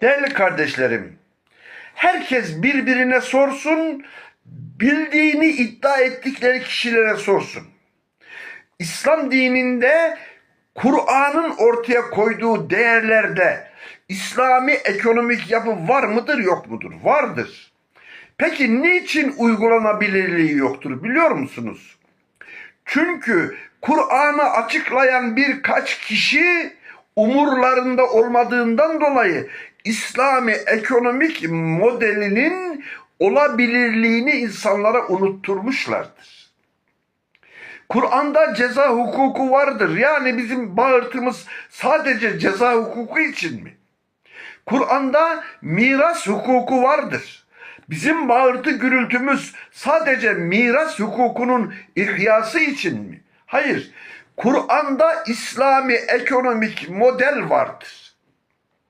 Değerli kardeşlerim, herkes birbirine sorsun, bildiğini iddia ettikleri kişilere sorsun. İslam dininde Kur'an'ın ortaya koyduğu değerlerde İslami ekonomik yapı var mıdır yok mudur? Vardır. Peki niçin uygulanabilirliği yoktur biliyor musunuz? Çünkü Kur'an'ı açıklayan birkaç kişi umurlarında olmadığından dolayı İslami ekonomik modelinin olabilirliğini insanlara unutturmuşlardır. Kur'an'da ceza hukuku vardır. Yani bizim bağırtımız sadece ceza hukuku için mi? Kur'an'da miras hukuku vardır. Bizim bağırtı gürültümüz sadece miras hukukunun ihyası için mi? Hayır. Kur'an'da İslami ekonomik model vardır.